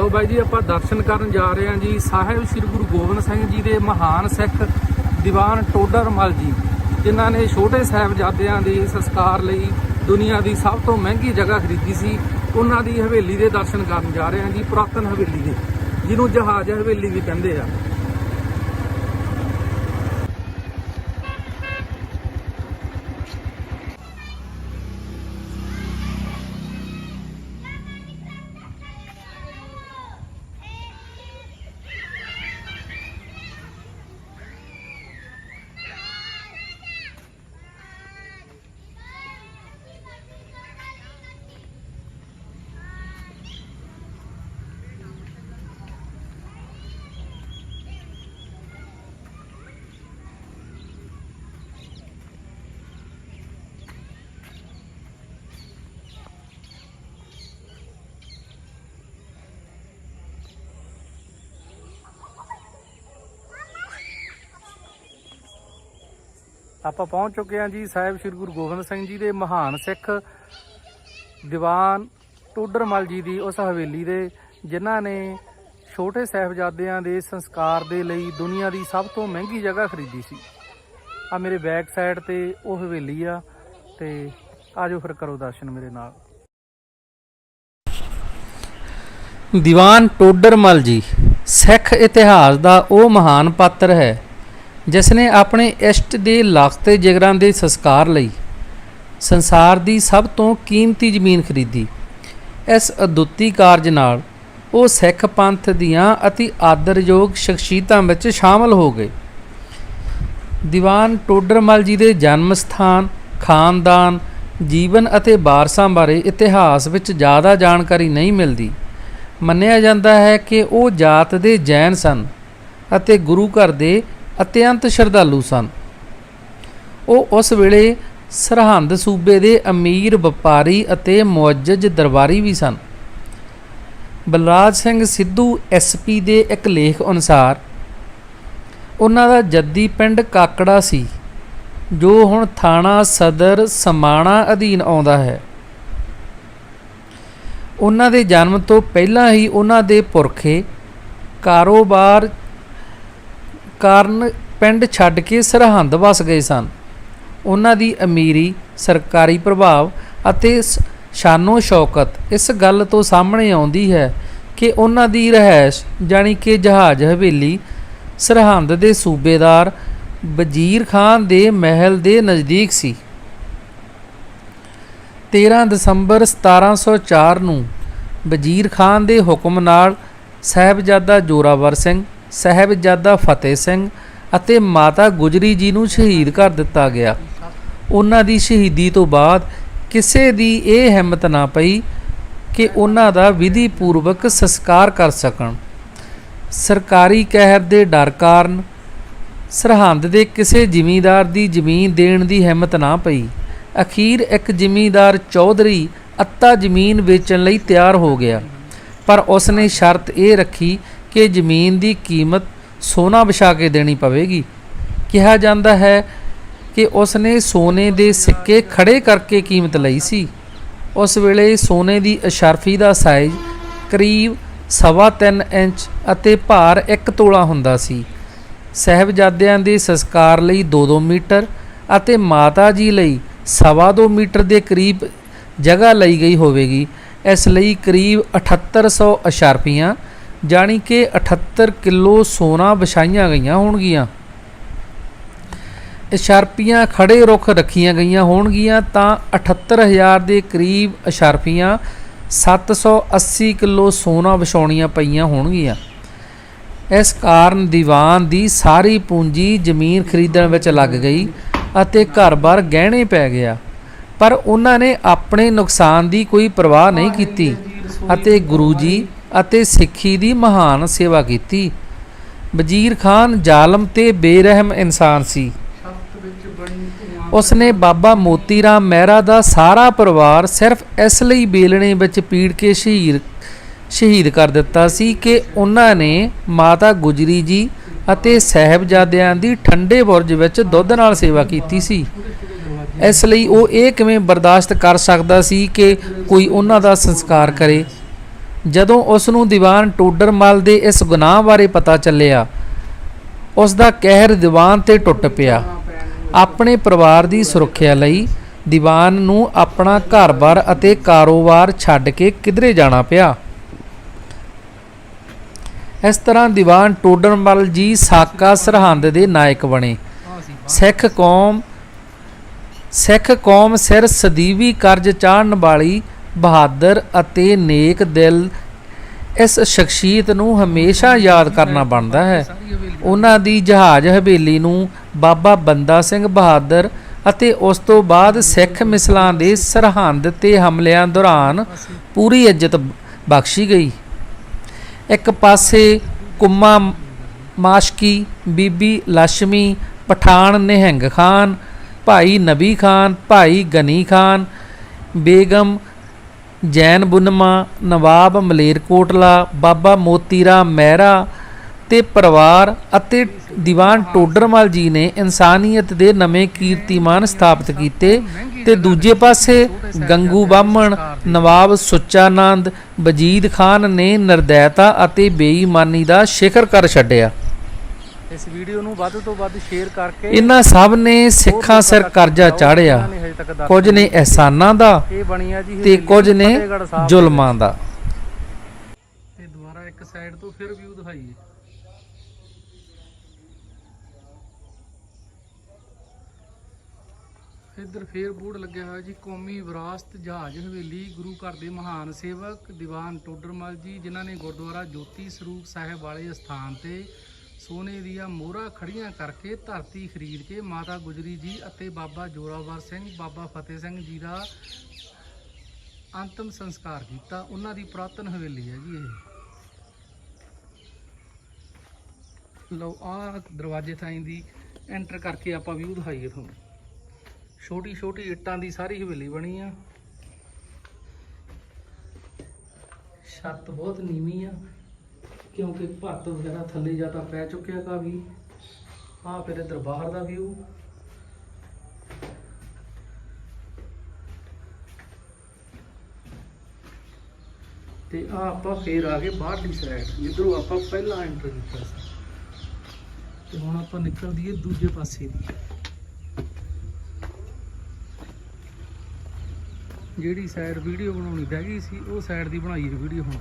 ਲੋ ਬਾਈ ਜੀ, ਆਪਾਂ ਦਰਸ਼ਨ ਕਰਨ ਜਾ ਰਹੇ ਹਾਂ ਜੀ। ਸਾਹਿਬ ਸ੍ਰੀ ਗੁਰੂ ਗੋਬਿੰਦ ਸਿੰਘ ਜੀ ਦੇ ਮਹਾਨ ਸਿੱਖ ਦੀਵਾਨ ਟੋਡਰ ਮਲ ਜੀ, ਜਿਨ੍ਹਾਂ ਨੇ ਛੋਟੇ ਸਾਹਿਬਜ਼ਾਦਿਆਂ ਦੇ ਸੰਸਕਾਰ ਲਈ ਦੁਨੀਆ ਦੀ ਸਭ ਤੋਂ ਮਹਿੰਗੀ ਜਗ੍ਹਾ ਖਰੀਦੀ ਸੀ। ਉਹਨਾਂ ਦੀ ਹਵੇਲੀ ਦੇ ਦਰਸ਼ਨ ਕਰਨ ਜਾ ਰਹੇ ਹਾਂ ਜੀ, ਪੁਰਾਤਨ ਹਵੇਲੀ ਦੇ, ਜਿਹਨੂੰ ਜਹਾਜ਼ ਹਵੇਲੀ ਵੀ ਕਹਿੰਦੇ ਆ। ਆਪਾਂ ਪਹੁੰਚ ਚੁੱਕੇ ਹਾਂ ਜੀ ਸਾਹਿਬ ਸ੍ਰੀ ਗੁਰੂ ਗੋਬਿੰਦ ਸਿੰਘ ਜੀ ਦੇ ਮਹਾਨ ਸਿੱਖ ਦੀਵਾਨ ਟੋਡਰਮਲ ਜੀ ਦੀ ਉਸ ਹਵੇਲੀ ਦੇ, ਜਿਨ੍ਹਾਂ ਨੇ ਛੋਟੇ ਸਾਹਿਬਜ਼ਾਦਿਆਂ ਦੇ ਸੰਸਕਾਰ ਦੇ ਲਈ ਦੁਨੀਆ ਦੀ ਸਭ ਤੋਂ ਮਹਿੰਗੀ ਜਗ੍ਹਾ ਖਰੀਦੀ ਸੀ। ਆ ਮੇਰੇ ਬੈਕ ਸਾਈਡ ਤੇ ਉਹ ਹਵੇਲੀ ਆ ਤੇ ਆਜੋ ਫਿਰ ਕਰੋ ਦਰਸ਼ਨ ਮੇਰੇ ਨਾਲ। ਦੀਵਾਨ ਟੋਡਰਮਲ ਜੀ, ਸਿੱਖ ਇਤਿਹਾਸ ਦਾ ਉਹ ਮਹਾਨ ਪਾਤਰ ਹੈ ਜਿਸ ਨੇ ਆਪਣੇ ਇਸ਼ਟ ਦੇ ਲਖਤੇ ਜਿਗਰਾਂ ਦੇ ਸੰਸਕਾਰ ਲਈ ਸੰਸਾਰ ਦੀ ਸਭ ਤੋਂ ਕੀਮਤੀ ਜ਼ਮੀਨ ਖਰੀਦੀ, ਇਸ ਅਦੁੱਤੀ ਕਾਰਜ ਨਾਲ ਉਹ ਸਿੱਖ ਪੰਥ ਦੀਆਂ ਅਤੀ ਆਦਰਯੋਗ ਸ਼ਖਸੀਅਤਾਂ ਵਿੱਚ ਸ਼ਾਮਲ ਹੋ ਗਏ। ਦੀਵਾਨ ਟੋਡਰਮਲ ਜੀ ਦੇ ਜਨਮ ਸਥਾਨ, ਖਾਨਦਾਨ, ਜੀਵਨ ਅਤੇ ਵਾਰਸਾਂ ਬਾਰੇ ਇਤਿਹਾਸ ਵਿੱਚ ਜ਼ਿਆਦਾ ਜਾਣਕਾਰੀ ਨਹੀਂ ਮਿਲਦੀ। ਮੰਨਿਆ ਜਾਂਦਾ ਹੈ ਕਿ ਉਹ ਜਾਤ ਦੇ ਜੈਨ ਸਨ ਅਤੇ ਗੁਰੂ ਘਰ ਦੇ ਅਤਿਅੰਤ ਸ਼ਰਧਾਲੂ ਸਨ। ਉਹ ਉਸ ਵੇਲੇ ਸਰਹੰਦ ਸੂਬੇ ਦੇ ਅਮੀਰ ਵਪਾਰੀ ਅਤੇ ਮੁਅੱਜਜ ਦਰਬਾਰੀ ਵੀ ਸਨ। ਬਲਰਾਜ ਸਿੰਘ ਸਿੱਧੂ ਐਸਪੀ ਦੇ ਇੱਕ ਲੇਖ ਅਨੁਸਾਰ, ਉਹਨਾਂ ਦਾ ਜੱਦੀ ਪਿੰਡ ਕਾਕੜਾ ਸੀ, ਜੋ ਹੁਣ ਥਾਣਾ ਸਦਰ ਸਮਾਣਾ ਅਧੀਨ ਆਉਂਦਾ ਹੈ। ਉਹਨਾਂ ਦੇ ਜਨਮ ਤੋਂ ਪਹਿਲਾਂ ਹੀ ਉਹਨਾਂ ਦੇ ਪੁਰਖੇ ਕਾਰੋਬਾਰ ਕਾਰਨ ਪਿੰਡ ਛੱਡ ਕੇ ਸਰਹੰਦ ਵਸ ਗਏ ਸਨ। ਉਹਨਾਂ ਦੀ ਅਮੀਰੀ, ਸਰਕਾਰੀ ਪ੍ਰਭਾਵ ਅਤੇ ਸ਼ਾਨੋ ਸ਼ੌਕਤ ਇਸ ਗੱਲ ਤੋਂ ਸਾਹਮਣੇ ਆਉਂਦੀ ਹੈ ਕਿ ਉਹਨਾਂ ਦੀ ਰਹਿائش ਜਾਨੀ ਕਿ ਜਹਾਜ਼ ਹਵੇਲੀ, ਸਰਹੰਦ ਦੇ ਸੂਬੇਦਾਰ ਵਜ਼ੀਰ ਖਾਨ ਦੇ ਮਹਿਲ ਦੇ ਨਜ਼ਦੀਕ ਸੀ। 13 ਦਸੰਬਰ 1704 ਨੂੰ ਵਜ਼ੀਰ ਖਾਨ ਦੇ ਹੁਕਮ ਨਾਲ ਸਹਿਬਜ਼ਾਦਾ ਜੋਰਾਵਰ ਸਿੰਘ ਸਾਹਿਬਜ਼ਾਦਾ ਫਤਿਹ ਸਿੰਘ ਅਤੇ ਮਾਤਾ ਗੁਜਰੀ ਜੀ ਨੂੰ ਸ਼ਹੀਦ ਕਰ ਦਿੱਤਾ ਗਿਆ। ਉਹਨਾਂ ਦੀ ਸ਼ਹੀਦੀ ਤੋਂ ਬਾਅਦ ਕਿਸੇ ਦੀ ਇਹ ਹਿੰਮਤ ਨਾ ਪਈ ਕਿ ਉਹਨਾਂ ਦਾ ਵਿਧੀ ਪੂਰਵਕ ਸੰਸਕਾਰ ਕਰ ਸਕਣ। ਸਰਕਾਰੀ ਕਹਿਰ ਦੇ ਡਰ ਕਾਰਨ ਸਰਹੰਦ ਦੇ ਕਿਸੇ ਜ਼ਿਮੀਂਦਾਰ ਦੀ ਜ਼ਮੀਨ ਦੇਣ ਦੀ ਹਿੰਮਤ ਨਾ ਪਈ। ਅਖੀਰ ਇੱਕ ਜ਼ਿਮੀਂਦਾਰ ਚੌਧਰੀ ਅੱਤਾ ਜ਼ਮੀਨ ਵੇਚਣ ਲਈ ਤਿਆਰ ਹੋ ਗਿਆ। ਪਰ ਉਸ ਨੇ ਸ਼ਰਤ ਇਹ ਰੱਖੀ ਕਿ ਜ਼ਮੀਨ ਦੀ ਕੀਮਤ ਸੋਨਾ ਵਿਛਾ ਕੇ ਦੇਣੀ ਪਵੇਗੀ। ਕਿਹਾ ਜਾਂਦਾ ਹੈ ਕਿ ਉਸ ਨੇ ਸੋਨੇ ਦੇ ਸਿੱਕੇ ਖੜੇ ਕਰਕੇ ਕੀਮਤ ਲਈ ਸੀ। ਉਸ ਵੇਲੇ ਸੋਨੇ ਦੀ ਅਸ਼ਰਫੀ ਦਾ ਸਾਈਜ਼ ਕਰੀਬ ਸਵਾ ਤਿੰਨ ਇੰਚ ਅਤੇ ਭਾਰ 1 ਤੋਲਾ ਹੁੰਦਾ ਸੀ। ਸਹਿਬਜ਼ਾਦਿਆਂ ਦੇ ਸੰਸਕਾਰ ਲਈ 2-2 ਮੀਟਰ ਅਤੇ ਮਾਤਾ ਜੀ ਲਈ ਸਵਾ ਦੋ ਮੀਟਰ ਦੇ ਕਰੀਬ ਜਗ੍ਹਾ ਲਈ ਗਈ ਹੋਵੇਗੀ। ਇਸ ਲਈ ਕਰੀਬ 7800 ਅਸ਼ਰਫੀਆਂ ਜਾਣੀ ਕਿ 78 ਕਿਲੋ ਸੋਨਾ ਵਿਛਾਈਆਂ ਗਈਆਂ ਹੋਣਗੀਆਂ। ਅਸ਼ਰਫੀਆਂ ਖੜੇ ਰੁੱਖ ਰੱਖੀਆਂ ਗਈਆਂ ਹੋਣਗੀਆਂ ਤਾਂ 78000 ਦੇ ਕਰੀਬ ਅਸ਼ਰਫੀਆਂ 780 ਕਿਲੋ ਸੋਨਾ ਵਿਛਾਉਣੀਆਂ ਪਈਆਂ ਹੋਣਗੀਆਂ। ਇਸ ਕਾਰਨ ਦੀਵਾਨ ਦੀ ਸਾਰੀ ਪੂੰਜੀ ਜ਼ਮੀਨ ਖਰੀਦਣ ਵਿੱਚ ਲੱਗ ਗਈ ਅਤੇ ਘਰ-ਬਾਰ ਗਹਿਣੇ ਪੈ ਗਿਆ। ਪਰ ਉਹਨਾਂ ਨੇ ਆਪਣੇ ਨੁਕਸਾਨ ਦੀ ਕੋਈ ਪਰਵਾਹ ਨਹੀਂ ਕੀਤੀ ਅਤੇ ਗੁਰੂ ਜੀ ਅਤੇ ਸਿੱਖੀ ਦੀ ਮਹਾਨ ਸੇਵਾ ਕੀਤੀ। ਵਜ਼ੀਰ ਖਾਨ ਜ਼ਾਲਮ ਤੇ ਬੇਰਹਿਮ ਇਨਸਾਨ ਸੀ। ਉਸਨੇ ਬਾਬਾ ਮੋਤੀ ਰਾਮ ਮਹਿਰਾ ਦਾ ਸਾਰਾ ਪਰਿਵਾਰ ਸਿਰਫ ਇਸ ਲਈ ਬੇਲਣੇ ਵਿੱਚ ਪੀੜ ਕੇ ਸ਼ਹੀਦ ਸ਼ਹੀਦ ਕਰ ਦਿੱਤਾ ਸੀ ਕਿ ਉਹਨਾਂ ਨੇ ਮਾਤਾ ਗੁਜਰੀ ਜੀ ਅਤੇ ਸਹਿਬਜ਼ਾਦਿਆਂ ਦੀ ਠੰਡੇ ਬੁਰਜ ਵਿੱਚ ਦੁੱਧ ਨਾਲ ਸੇਵਾ ਕੀਤੀ ਸੀ। ਇਸ ਲਈ ਉਹ ਇਹ ਕਿਵੇਂ ਬਰਦਾਸ਼ਤ ਕਰ ਸਕਦਾ ਸੀ ਕਿ ਕੋਈ ਉਹਨਾਂ ਦਾ ਸੰਸਕਾਰ ਕਰੇ? ਜਦੋਂ ਉਸ ਨੂੰ ਦੀਵਾਨ ਟੋਡਰਮਲ ਦੇ ਇਸ ਗੁਨਾਹ ਬਾਰੇ ਪਤਾ ਚੱਲਿਆ, ਉਸ ਦਾ ਕਹਿਰ ਦੀਵਾਨ ਤੇ ਟੁੱਟ ਪਿਆ। ਆਪਣੇ ਪਰਿਵਾਰ ਦੀ ਸੁਰੱਖਿਆ ਲਈ ਦੀਵਾਨ ਨੂੰ ਆਪਣਾ ਘਰ-ਬਾਰ ਅਤੇ ਕਾਰੋਬਾਰ ਛੱਡ ਕੇ ਕਿਧਰੇ ਜਾਣਾ ਪਿਆ। ਇਸ ਤਰ੍ਹਾਂ ਦੀਵਾਨ ਟੋਡਰਮਲ ਜੀ ਸਾਕਾ ਸਰਹੰਦ ਦੇ ਨਾਇਕ ਬਣੇ। ਸਿੱਖ ਕੌਮ ਸਿੱਖ ਕੌਮ ਸਿਰ ਸਦੀਵੀ ਕਰਜ਼ ਚਾੜਨ ਵਾਲੀ ਬਹਾਦਰ ਅਤੇ ਨੇਕ ਦਿਲ ਇਸ ਸ਼ਖਸੀਅਤ ਨੂੰ ਹਮੇਸ਼ਾ ਯਾਦ ਕਰਨਾ ਬਣਦਾ ਹੈ। ਉਹਨਾਂ ਦੀ ਜਹਾਜ਼ ਹਵੇਲੀ ਨੂੰ ਬਾਬਾ ਬੰਦਾ ਸਿੰਘ ਬਹਾਦਰ ਅਤੇ ਉਸ ਤੋਂ ਬਾਅਦ ਸਿੱਖ ਮਿਸਲਾਂ ਦੇ ਸਰਹੰਦ ਤੇ ਹਮਲਿਆਂ ਦੌਰਾਨ ਪੂਰੀ ਇੱਜ਼ਤ ਬਖਸ਼ੀ ਗਈ। ਇੱਕ ਪਾਸੇ ਕੁੰਮਾ ਮਾਸ਼ਕੀ, ਬੀਬੀ ਲక్ష్ਮੀ ਪਠਾਨ ਨਿਹੰਗ ਖਾਨ, ਭਾਈ ਨਬੀ ਖਾਨ, ਭਾਈ ਗਨੀ ਖਾਨ, ਬੇਗਮ ਜੈਨ ਬੁਨਮਾ, ਨਵਾਬ ਮਲੇਰਕੋਟਲਾ ਬਾਬਾ ਮੋਤੀ ਰਾਮ ਮਹਿਰਾ ਤੇ ਪਰਿਵਾਰ ਅਤੇ ਦੀਵਾਨ ਟੋਡਰਮਲ ਜੀ ਨੇ ਇਨਸਾਨੀਅਤ ਦੇ ਨਵੇਂ ਕੀਰਤੀਮਾਨ ਸਥਾਪਿਤ ਕੀਤੇ ਤੇ ਦੂਜੇ ਪਾਸੇ ਗੰਗੂ ਬਾਹਮਣ, ਨਵਾਬ ਸੁੱਚਾਨੰਦ, ਵਜੀਦ ਖਾਨ ਨੇ ਨਿਰਦੈਤਾ ਅਤੇ ਬੇਈਮਾਨੀ ਦਾ ਸ਼ਿਖਰ ਕਰ ਛੱਡਿਆ। ਇਸ ਵੀਡੀਓ ਨੂੰ ਵੱਧ ਤੋਂ ਵੱਧ ਸ਼ੇਅਰ ਕਰਕੇ ਇਹਨਾਂ ਸਭ ਨੇ ਸਿੱਖਾਂ ਸਿਰ ਕਰਜ਼ਾ ਚਾੜਿਆ ਕੁਝ ਨੇ ਅਹਿਸਾਨਾਂ ਦਾ ਤੇ ਕੁਝ ਨੇ ਜ਼ੁਲਮਾਂ ਦਾ। ਤੇ ਦੁਬਾਰਾ ਇੱਕ ਸਾਈਡ ਤੋਂ ਫਿਰ ਵਿਊ ਦਿਖਾਈਏ। ਇੱਧਰ ਫੇਰ ਬੋਰਡ ਲੱਗਿਆ ਹੋਇਆ ਜੀ ਕੌਮੀ ਵਿਰਾਸਤ ਜਹਾਜ਼ ਹਵੇਲੀ ਗੁਰੂ ਘਰ ਦੇ ਮਹਾਨ ਸੇਵਕ ਦੀਵਾਨ ਟੋਡਰਮਲ ਜੀ ਜਿਨ੍ਹਾਂ ਨੇ ਗੁਰਦੁਆਰਾ ਜੋਤੀ ਸਰੂਪ ਸਾਹਿਬ ਵਾਲੇ ਸਥਾਨ ਤੇ ਸੋਨੇ ਦੀਆਂ ਮੋਹਰਾਂ ਖੜੀਆਂ ਕਰਕੇ ਧਰਤੀ ਖਰੀਦ ਕੇ ਮਾਤਾ ਗੁਜਰੀ ਜੀ ਅਤੇ ਬਾਬਾ ਜੋਰਾਵਰ ਸਿੰਘ, ਬਾਬਾ ਫਤਿਹ ਸਿੰਘ ਜੀ ਦਾ ਅੰਤਮ ਸੰਸਕਾਰ ਕੀਤਾ। ਉਹਨਾਂ ਦੀ ਪੁਰਾਤਨ ਹਵੇਲੀ ਹੈ ਜੀ ਇਹ। ਲਓ ਆ ਦਰਵਾਜ਼ੇ ਥਾਈਂ ਦੀ ਐਂਟਰ ਕਰਕੇ ਆਪਾਂ ਵਿਊ ਦਿਖਾਈਏ ਤੁਹਾਨੂੰ। ਛੋਟੀ ਛੋਟੀ ਇੱਟਾਂ ਦੀ ਸਾਰੀ ਹਵੇਲੀ ਬਣੀ ਆ। ਛੱਤ ਬਹੁਤ ਨੀਵੀਂ ਆ। ਕਿਉਂਕਿ ਭੱਤ ਵਗੈਰਾ ਥੱਲੇ ਜ਼ਿਆਦਾ ਪੈ ਚੁੱਕਿਆ ਕਾਫੀ ਆ ਫਿਰ ਇੱਧਰ ਬਾਹਰ ਦਾ ਵਿਊ ਤੇ ਆ ਆਪਾਂ ਫੇਰ ਆ ਗਏ ਬਾਹਰਲੀ ਸਾਈਡ ਜਿੱਧਰੋਂ ਆਪਾਂ ਪਹਿਲਾਂ ਐਂਟਰ ਕੀਤਾ ਸੀ। ਤੇ ਹੁਣ ਆਪਾਂ ਨਿਕਲ ਦਈਏ ਦੂਜੇ ਪਾਸੇ ਦੀ। ਜਿਹੜੀ ਸਾਈਡ ਵੀਡੀਓ ਬਣਾਉਣੀ ਰਹਿ ਗਈ ਸੀ, ਉਹ ਸਾਈਡ ਦੀ ਬਣਾਈ ਵੀਡੀਓ ਹੁਣ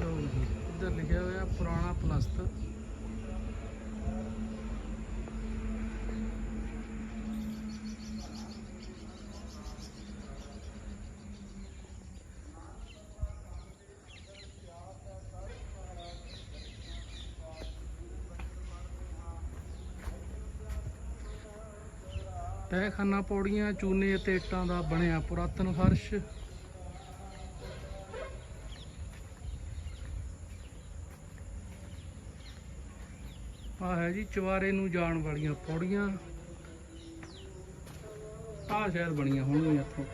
ਲਓ ਜੀ, ਇੱਧਰ ਲਿਖਿਆ ਹੋਇਆ ਪੁਰਾਣਾ ਪਲਸਤਰ। ਤਹਿਖਾਨਾ ਪੌੜੀਆਂ ਚੂਨੇ ਅਤੇ ਇੱਟਾਂ ਦਾ ਬਣਿਆ ਪੁਰਾਤਨ ਫਰਸ਼। ਆ ਹੈ ਜੀ ਚਵਾਰੇ ਨੂੰ ਜਾਣ ਵਾਲੀਆਂ ਪੌੜੀਆਂ। ਆ ਸ਼ਾਇਦ ਬਣੀਆਂ ਹੋਣਗੀਆਂ ਇੱਥੋਂ।